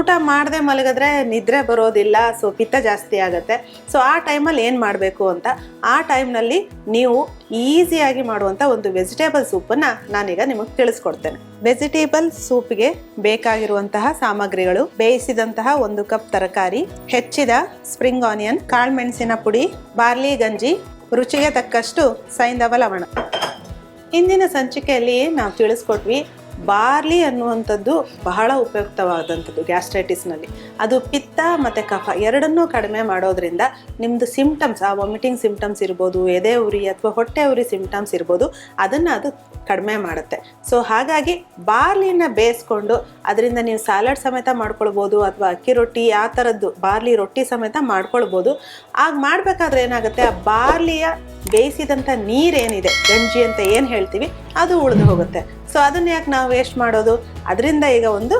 ಊಟ ಮಾಡದೆ ಮಲಗಿದ್ರೆ ನಿದ್ರೆ ಬರೋದಿಲ್ಲ ಸೊ ಪಿತ್ತ ಜಾಸ್ತಿ ಆಗುತ್ತೆ. ಸೊ ಆ ಟೈಮಲ್ಲಿ ಏನು ಮಾಡಬೇಕು ಅಂತ, ಆ ಟೈಮ್ನಲ್ಲಿ ನೀವು ಈಸಿಯಾಗಿ ಮಾಡುವಂಥ ಒಂದು ವೆಜಿಟೇಬಲ್ ಸೂಪನ್ನು ನಾನೀಗ ನಿಮಗೆ ತಿಳಿಸ್ಕೊಡ್ತೇನೆ. ವೆಜಿಟೇಬಲ್ ಸೂಪ್ಗೆ ಬೇಕಾಗಿರುವಂತಹ ಸಾಮಗ್ರಿಗಳು, ಬೇಯಿಸಿದಂತಹ ಒಂದು ಕಪ್ ತರಕಾರಿ, ಹೆಚ್ಚಿದ ಸ್ಪ್ರಿಂಗ್ ಆನಿಯನ್ ಕಾಳುಮೆಣಸಿನ ಪುಡಿ, ಬಾರ್ಲಿ ಗಂಜಿ, ರುಚಿಗೆ ತಕ್ಕಷ್ಟು ಸೈಂಧವ ಲವಣ. ಇಂದಿನ ಸಂಚಿಕೆಯಲ್ಲಿ ನಾವು ತಿಳಿಸ್ಕೊಟ್ವಿ ಬಾರ್ಲಿ ಅನ್ನುವಂಥದ್ದು ಬಹಳ ಉಪಯುಕ್ತವಾದಂಥದ್ದು ಗ್ಯಾಸ್ಟ್ರೈಟಿಸ್ನಲ್ಲಿ. ಅದು ಪಿತ್ತ ಮತ್ತು ಕಫ ಎರಡನ್ನೂ ಕಡಿಮೆ ಮಾಡೋದ್ರಿಂದ ನಿಮ್ಮದು ಸಿಮ್ಟಮ್ಸ್ ಆ ವಾಮಿಟಿಂಗ್ ಸಿಮ್ಟಮ್ಸ್ ಇರ್ಬೋದು, ಎದೆ ಉರಿ ಅಥವಾ ಹೊಟ್ಟೆ ಉರಿ ಸಿಮ್ಟಮ್ಸ್ ಇರ್ಬೋದು, ಅದನ್ನು ಅದು ಕಡಿಮೆ ಮಾಡುತ್ತೆ. ಸೊ ಹಾಗಾಗಿ ಬಾರ್ಲಿನ ಬೇಯಿಸ್ಕೊಂಡು ಅದರಿಂದ ನೀವು ಸ್ಯಾಲಡ್ ಸಮೇತ ಮಾಡ್ಕೊಳ್ಬೋದು ಅಥವಾ ಅಕ್ಕಿ ರೊಟ್ಟಿ, ಆ ಥರದ್ದು ಬಾರ್ಲಿ ರೊಟ್ಟಿ ಸಮೇತ ಮಾಡ್ಕೊಳ್ಬೋದು. ಆಗ ಮಾಡಬೇಕಾದ್ರೆ ಏನಾಗುತ್ತೆ? ಆ ಬಾರ್ಲಿಯ ಬೇಯಿಸಿದಂಥ ನೀರೇನಿದೆ? ಗಂಜಿ ಅಂತ ಏನು ಹೇಳ್ತೀವಿ? ಅದು ಉಳಿದು ಹೋಗುತ್ತೆ. ಸೊ ಅದನ್ನ ಯಾಕೆ ನಾವು ವೇಸ್ಟ್ ಮಾಡೋದು? ಅದರಿಂದ ಈಗ ಒಂದು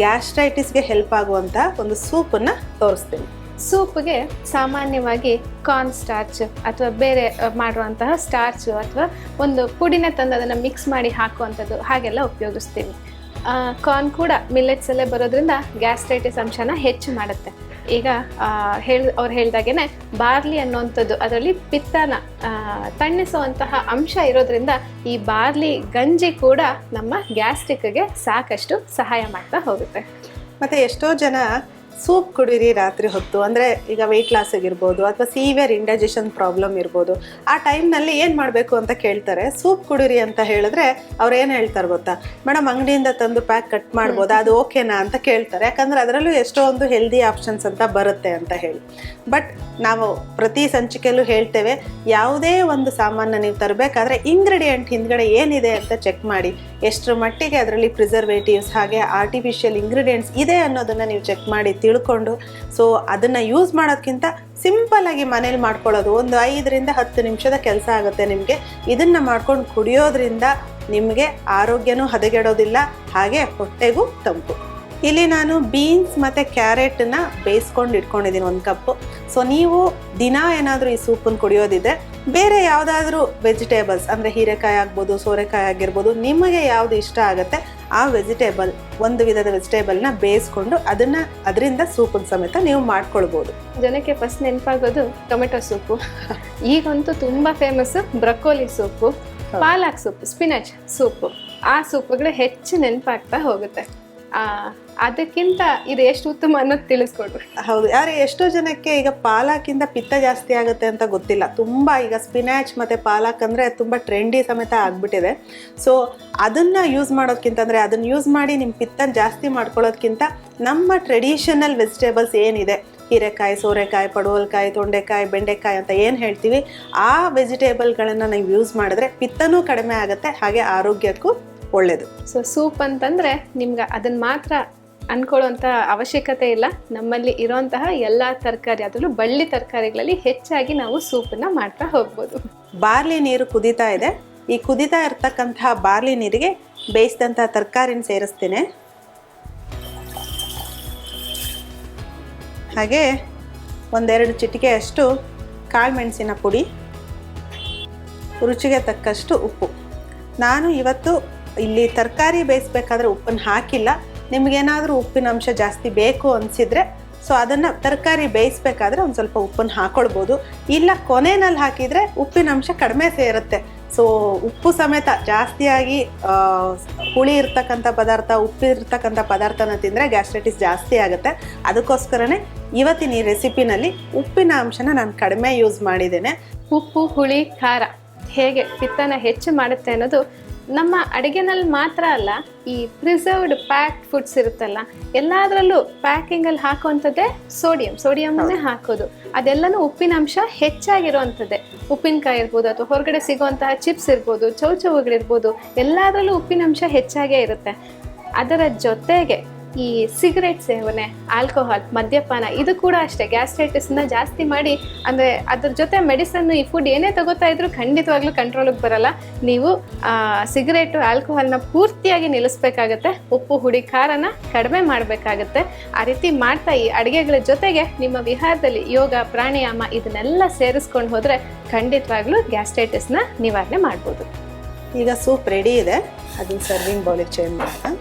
ಗ್ಯಾಸ್ಟ್ರೈಟಿಸ್ಗೆ ಹೆಲ್ಪ್ ಆಗುವಂಥ ಒಂದು ಸೂಪನ್ನು ತೋರಿಸ್ತೀನಿ. ಸೂಪ್ಗೆ ಸಾಮಾನ್ಯವಾಗಿ ಕಾರ್ನ್ ಸ್ಟಾರ್ಚ್ ಅಥವಾ ಬೇರೆ ಮಾಡುವಂತಹ ಸ್ಟಾರ್ಚ್ ಅಥವಾ ಒಂದು ಪುಡಿನ ತಂದು ಅದನ್ನು ಮಿಕ್ಸ್ ಮಾಡಿ ಹಾಕುವಂಥದ್ದು ಹಾಗೆಲ್ಲ ಉಪಯೋಗಿಸ್ತೀವಿ ಕಾರ್ನ್ ಕೂಡ ಮಿಲ್ಲೆಟ್ಸಲ್ಲೇ ಬರೋದ್ರಿಂದ ಗ್ಯಾಸ್ಟ್ರೈಟಿಸ್ ಅಂಶನ ಹೆಚ್ಚು ಮಾಡುತ್ತೆ. ಈಗ ಹೇಳಿ, ಅವ್ರು ಹೇಳ್ದಾಗೇನೆ ಬಾರ್ಲಿ ಅನ್ನುವಂಥದ್ದು ಅದರಲ್ಲಿ ಪಿತ್ತನ ತಣ್ಣಿಸುವಂತಹ ಅಂಶ ಇರೋದ್ರಿಂದ ಈ ಬಾರ್ಲಿ ಗಂಜಿ ಕೂಡ ನಮ್ಮ ಗ್ಯಾಸ್ಟ್ರಿಕ್ಗೆ ಸಾಕಷ್ಟು ಸಹಾಯ ಮಾಡ್ತಾ ಹೋಗುತ್ತೆ. ಮತ್ತು ಎಷ್ಟೋ ಜನ ಸೂಪ್ ಕುಡೀರಿ ರಾತ್ರಿ ಹೊತ್ತು. ಅಂದರೆ ಈಗ ವೆಯ್ಟ್ ಲಾಸ್ ಆಗಿರ್ಬೋದು ಅಥವಾ ಸೀವಿಯರ್ ಇಂಡೈಜೆಷನ್ ಪ್ರಾಬ್ಲಮ್ ಇರ್ಬೋದು. ಆ ಟೈಮ್ನಲ್ಲಿ ಏನು ಮಾಡಬೇಕು ಅಂತ ಕೇಳ್ತಾರೆ. ಸೂಪ್ ಕುಡೀರಿ ಅಂತ ಹೇಳಿದ್ರೆ ಅವ್ರು ಏನು ಹೇಳ್ತಾರೆ ಗೊತ್ತಾ? ಮೇಡಮ್ ಅಂಗಡಿಯಿಂದ ತಂದು ಪ್ಯಾಕ್ ಕಟ್ ಮಾಡ್ಬೋದಾ? ಅದು ಓಕೆನಾ? ಅಂತ ಕೇಳ್ತಾರೆ. ಯಾಕಂದರೆ ಅದರಲ್ಲೂ ಎಷ್ಟೋ ಒಂದು ಹೆಲ್ದಿ ಆಪ್ಷನ್ಸ್ ಅಂತ ಬರುತ್ತೆ ಅಂತ ಹೇಳಿ. ಬಟ್ ನಾವು ಪ್ರತಿ ಸಂಚಿಕೆಯಲ್ಲೂ ಹೇಳ್ತೇವೆ, ಯಾವುದೇ ಒಂದು ಸಾಮಾನ ನೀವು ತರಬೇಕಾದ್ರೆ ಇಂಗ್ರೀಡಿಯೆಂಟ್ ಹಿಂದ್ಗಡೆ ಏನಿದೆ ಅಂತ ಚೆಕ್ ಮಾಡಿ. ಎಷ್ಟರ ಮಟ್ಟಿಗೆ ಅದರಲ್ಲಿ ಪ್ರಿಸರ್ವೇಟಿವ್ಸ್ ಹಾಗೆ ಆರ್ಟಿಫಿಷಿಯಲ್ ಇಂಗ್ರೀಡಿಯೆಂಟ್ಸ್ ಇದೆ ಅನ್ನೋದನ್ನು ನೀವು ಚೆಕ್ ಮಾಡಿ ತಿಳ್ಕೊಂಡು. ಸೊ ಅದನ್ನು ಯೂಸ್ ಮಾಡೋದಕ್ಕಿಂತ ಸಿಂಪಲ್ಲಾಗಿ ಮನೇಲಿ ಮಾಡ್ಕೊಳ್ಳೋದು ಒಂದು ಐದರಿಂದ ಹತ್ತು ನಿಮಿಷದ ಕೆಲಸ ಆಗುತ್ತೆ ನಿಮಗೆ. ಇದನ್ನು ಮಾಡ್ಕೊಂಡು ಕುಡಿಯೋದ್ರಿಂದ ನಿಮಗೆ ಆರೋಗ್ಯನೂ ಹದಗೆಡೋದಿಲ್ಲ, ಹಾಗೆ ಹೊಟ್ಟೆಗೂ ತಂಪು. ಇಲ್ಲಿ ನಾನು ಬೀನ್ಸ್ ಮತ್ತು ಕ್ಯಾರೆಟನ್ನ ಬೇಯಿಸ್ಕೊಂಡು ಇಟ್ಕೊಂಡಿದ್ದೀನಿ ಒಂದು ಕಪ್ಪು. ಸೊ ನೀವು ದಿನ ಏನಾದರೂ ಈ ಸೂಪನ್ನು ಕುಡಿಯೋದಿದ್ದರೆ ಬೇರೆ ಯಾವುದಾದ್ರೂ ವೆಜಿಟೇಬಲ್ಸ್ ಅಂದರೆ ಹೀರೆಕಾಯಿ ಆಗ್ಬೋದು, ಸೋರೆಕಾಯಿ ಆಗಿರ್ಬೋದು, ನಿಮಗೆ ಯಾವುದು ಇಷ್ಟ ಆಗುತ್ತೆ ಆ ವೆಜಿಟೇಬಲ್ ಒಂದು ವಿಧದ ವೆಜಿಟೇಬಲ್ನ ಬೇಯಿಸ್ಕೊಂಡು ಅದನ್ನು ಅದರಿಂದ ಸೂಪಿನ ಸಮೇತ ನೀವು ಮಾಡ್ಕೊಳ್ಬೋದು. ಜನಕ್ಕೆ ಫಸ್ಟ್ ನೆನಪಾಗೋದು ಟೊಮೆಟೊ ಸೂಪು. ಈಗಂತೂ ತುಂಬಾ famous broccoli soup palak soup spinach soup. ಆ ಸೂಪ್ಗಳು ಹೆಚ್ಚು ನೆನಪಾಗ್ತಾ ಹೋಗುತ್ತೆ. ಅದಕ್ಕಿಂತ ಇದು ಎಷ್ಟು ಉತ್ತಮ ಅನ್ನೋದು ತಿಳಿಸ್ಕೊಡ್ರಿ ಹೌದು, ಯಾರು ಎಷ್ಟೋ ಜನಕ್ಕೆ ಈಗ ಪಾಲಕಿಂದ ಪಿತ್ತ ಜಾಸ್ತಿ ಆಗುತ್ತೆ ಅಂತ ಗೊತ್ತಿಲ್ಲ. ತುಂಬ ಈಗ ಸ್ಪಿನಾಚ್ ಮತ್ತು ಪಾಲಕ್ ಅಂದರೆ ತುಂಬ ಟ್ರೆಂಡಿ ಸಮೇತ ಆಗಿಬಿಟ್ಟಿದೆ. ಸೊ ಅದನ್ನು ಯೂಸ್ ಮಾಡೋದಕ್ಕಿಂತ ಅಂದರೆ ಅದನ್ನು ಯೂಸ್ ಮಾಡಿ ನಿಮ್ಮ ಪಿತ್ತ ಜಾಸ್ತಿ ಮಾಡ್ಕೊಳ್ಳೋದಕ್ಕಿಂತ ನಮ್ಮ ಟ್ರೆಡಿಷನಲ್ ವೆಜಿಟೇಬಲ್ಸ್ ಏನಿದೆ? ಹೀರೆಕಾಯಿ, ಸೋರೆಕಾಯಿ, ಪಡವಲಕಾಯಿ, ತೊಂಡೆಕಾಯಿ, ಬೆಂಡೆಕಾಯಿ ಅಂತ ಏನು ಹೇಳ್ತೀವಿ, ಆ ವೆಜಿಟೇಬಲ್ಗಳನ್ನು ನೀವು ಯೂಸ್ ಮಾಡಿದ್ರೆ ಪಿತ್ತನೂ ಕಡಿಮೆ ಆಗುತ್ತೆ, ಹಾಗೆ ಆರೋಗ್ಯಕ್ಕೂ ಒಳ್ಳೆಯದು ಸೊ ಸೂಪ್ ಅಂತಂದ್ರೆ ನಿಮ್ಗೆ ಅದನ್ನ ಮಾತ್ರ ಅನ್ಕೊಳ್ಳುವಂತ ಅವಶ್ಯಕತೆ ಇಲ್ಲ. ನಮ್ಮಲ್ಲಿ ಇರೋಂತಹ ಎಲ್ಲ ತರಕಾರಿ ಅದರಲ್ಲೂ ಬಳ್ಳಿ ತರಕಾರಿಗಳಲ್ಲಿ ಹೆಚ್ಚಾಗಿ ನಾವು ಸೂಪನ್ನು ಮಾಡ್ತಾ ಹೋಗ್ಬೋದು. ಬಾರ್ಲಿ ನೀರು ಕುದೀತಾ ಇದೆ. ಈ ಕುದೀತಾ ಇರ್ತಕ್ಕಂತಹ ಬಾರ್ಲಿ ನೀರಿಗೆ ಬೇಯಿಸಿದಂತಹ ತರಕಾರಿನ ಸೇರಿಸ್ತೀನಿ. ಹಾಗೆ ಒಂದೆರಡು ಚಿಟಿಕೆಯಷ್ಟು ಕಾಳುಮೆಣಸಿನ ಪುಡಿ ರುಚಿಗೆ ತಕ್ಕಷ್ಟು ಉಪ್ಪು. ನಾನು ಇವತ್ತು ಇಲ್ಲಿ ತರಕಾರಿ ಬೇಯಿಸ್ಬೇಕಾದ್ರೆ ಉಪ್ಪನ್ನು ಹಾಕಿಲ್ಲ. ನಿಮಗೇನಾದರೂ ಉಪ್ಪಿನ ಅಂಶ ಜಾಸ್ತಿ ಬೇಕು ಅನಿಸಿದರೆ ಸೊ ಅದನ್ನು ತರಕಾರಿ ಬೇಯಿಸ್ಬೇಕಾದ್ರೆ ಒಂದು ಸ್ವಲ್ಪ ಉಪ್ಪನ್ನು ಹಾಕ್ಕೊಳ್ಬೋದು ಇಲ್ಲ ಕೊನೆಯಲ್ಲಿ ಹಾಕಿದರೆ ಉಪ್ಪಿನ ಅಂಶ ಕಡಿಮೆ ಸೇರುತ್ತೆ. ಸೊ ಉಪ್ಪು ಸಮೇತ ಜಾಸ್ತಿಯಾಗಿ ಹುಳಿ ಇರ್ತಕ್ಕಂಥ ಪದಾರ್ಥ ಉಪ್ಪಿರ್ತಕ್ಕಂಥ ಪದಾರ್ಥನ ತಿಂದರೆ ಗ್ಯಾಸ್ಟ್ರೈಟಿಸ್ ಜಾಸ್ತಿ ಆಗುತ್ತೆ. ಅದಕ್ಕೋಸ್ಕರನೇ ಇವತ್ತಿನ ಈ ರೆಸಿಪಿನಲ್ಲಿ ಉಪ್ಪಿನ ಅಂಶನ ನಾನು ಕಡಿಮೆ ಯೂಸ್ ಮಾಡಿದ್ದೇನೆ. ಉಪ್ಪು, ಹುಳಿ, ಖಾರ ಹೇಗೆ ಪಿತ್ತನ ಹೆಚ್ಚು ಮಾಡುತ್ತೆ ಅನ್ನೋದು ನಮ್ಮ ಅಡುಗೆನಲ್ಲಿ ಮಾತ್ರ ಅಲ್ಲ ಈ ಪ್ರಿಸರ್ವ್ಡ್ ಪ್ಯಾಕ್ ಫುಡ್ಸ್ ಇರುತ್ತಲ್ಲ ಎಲ್ಲದರಲ್ಲೂ ಪ್ಯಾಕಿಂಗಲ್ಲಿ ಹಾಕುವಂಥದ್ದೇ ಸೋಡಿಯಂ ಸೋಡಿಯಂನೇ ಹಾಕೋದು. ಅದೆಲ್ಲನೂ ಉಪ್ಪಿನ ಅಂಶ ಹೆಚ್ಚಾಗಿರುವಂಥದ್ದೇ. ಉಪ್ಪಿನಕಾಯಿ ಇರ್ಬೋದು ಅಥವಾ ಹೊರಗಡೆ ಸಿಗುವಂತಹ ಚಿಪ್ಸ್ ಇರ್ಬೋದು ಚೌಚೌಗಳಿರ್ಬೋದು ಎಲ್ಲದರಲ್ಲೂ ಉಪ್ಪಿನ ಅಂಶ ಹೆಚ್ಚಾಗೇ ಇರುತ್ತೆ. ಅದರ ಜೊತೆಗೆ ಈ ಸಿಗರೇಟ್ ಸೇವನೆ, ಆಲ್ಕೋಹಾಲ್, ಮದ್ಯಪಾನ, ಇದು ಕೂಡ ಅಷ್ಟೇ. ಗ್ಯಾಸ್ಟ್ರೈಟಿಸ್ನ ಜಾಸ್ತಿ ಮಾಡಿ, ಅಂದರೆ ಅದ್ರ ಜೊತೆ ಮೆಡಿಸನ್ನು, ಈ ಫುಡ್ ಏನೇ ತಗೋತಾ ಇದ್ರು ಖಂಡಿತವಾಗ್ಲೂ ಕಂಟ್ರೋಲಿಗೆ ಬರಲ್ಲ. ನೀವು ಸಿಗರೇಟು, ಆಲ್ಕೋಹಾಲ್ನ ಪೂರ್ತಿಯಾಗಿ ನಿಲ್ಲಿಸ್ಬೇಕಾಗತ್ತೆ. ಉಪ್ಪು ಹುಡಿ ಖಾರನ ಕಡಿಮೆ ಮಾಡಬೇಕಾಗತ್ತೆ. ಆ ರೀತಿ ಮಾಡ್ತಾ ಈ ಅಡುಗೆಗಳ ಜೊತೆಗೆ ನಿಮ್ಮ ವಿಹಾರದಲ್ಲಿ ಯೋಗ, ಪ್ರಾಣಾಯಾಮ ಇದನ್ನೆಲ್ಲ ಸೇರಿಸ್ಕೊಂಡು ಹೋದರೆ ಖಂಡಿತವಾಗ್ಲೂ ಗ್ಯಾಸ್ಟ್ರೈಟಿಸ್ನ ನಿವಾರಣೆ ಮಾಡ್ಬೋದು. ಈಗ ಸೂಪ್ ರೆಡಿ ಇದೆ. ಅದನ್ನ ಸರ್ವಿಂಗ್ ಬೌಲಿಗೆ ಚೇಂಜ್ ಮಾಡೋಣ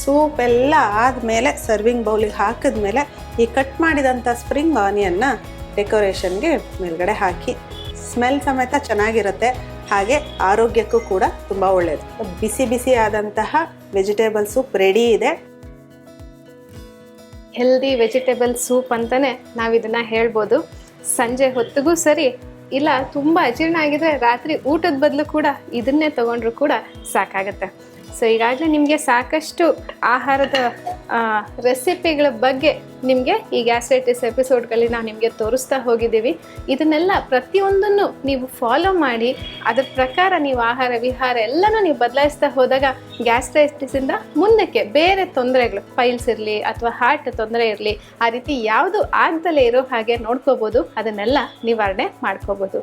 ಸೂಪ್ ಎಲ್ಲ ಆದಮೇಲೆ ಸರ್ವಿಂಗ್ ಬೌಲಿಗೆ ಹಾಕಿದ್ಮೇಲೆ ಈ ಕಟ್ ಮಾಡಿದಂಥ ಸ್ಪ್ರಿಂಗ್ ಆನಿಯನ್ನ ಡೆಕೋರೇಷನ್ಗೆ ಮೇಲ್ಗಡೆ ಹಾಕಿ. ಸ್ಮೆಲ್ ಸಮೇತ ಚೆನ್ನಾಗಿರುತ್ತೆ. ಹಾಗೆ ಆರೋಗ್ಯಕ್ಕೂ ಕೂಡ ತುಂಬ ಒಳ್ಳೆಯದು ಬಿಸಿ ಬಿಸಿ ಆದಂತಹ ವೆಜಿಟೇಬಲ್ ಸೂಪ್ ರೆಡಿ ಇದೆ. ಹೆಲ್ದಿ ವೆಜಿಟೇಬಲ್ ಸೂಪ್ ಅಂತಾನೆ ನಾವು ಇದನ್ನ ಹೇಳ್ಬೋದು. ಸಂಜೆ ಹೊತ್ತಿಗೂ ಸರಿ, ಇಲ್ಲ ತುಂಬ ಅಜೀರ್ಣ ಆಗಿದ್ರೆ ರಾತ್ರಿ ಊಟದ ಬದಲು ಕೂಡ ಇದನ್ನೇ ತಗೊಂಡ್ರು ಕೂಡ ಸಾಕಾಗತ್ತೆ. ಸೊ ಈಗಾಗಲೇ ನಿಮಗೆ ಸಾಕಷ್ಟು ಆಹಾರದ ರೆಸಿಪಿಗಳ ಬಗ್ಗೆ ನಿಮಗೆ ಈ ಗ್ಯಾಸ್ಟ್ರೈಟಿಸ್ ಎಪಿಸೋಡ್ಗಳಲ್ಲಿ ನಾವು ನಿಮಗೆ ತೋರಿಸ್ತಾ ಹೋಗಿದ್ದೀವಿ. ಇದನ್ನೆಲ್ಲ ಪ್ರತಿಯೊಂದನ್ನು ನೀವು ಫಾಲೋ ಮಾಡಿ, ಅದರ ಪ್ರಕಾರ ನೀವು ಆಹಾರ, ವಿಹಾರ ಎಲ್ಲನೂ ನೀವು ಬದಲಾಯಿಸ್ತಾ ಹೋದಾಗ ಗ್ಯಾಸ್ಟ್ರೈಟಿಸಿಂದ ಮುಂದಕ್ಕೆ ಬೇರೆ ತೊಂದರೆಗಳು ಫೈಲ್ಸ್ ಇರಲಿ ಅಥವಾ ಹಾರ್ಟ್ ತೊಂದರೆ ಇರಲಿ, ಆ ರೀತಿ ಯಾವುದು ಆಗ್ದಲೇ ಇರೋ ಹಾಗೆ ನೋಡ್ಕೋಬೋದು. ಅದನ್ನೆಲ್ಲ ನಿವಾರಣೆ ಮಾಡ್ಕೋಬೋದು.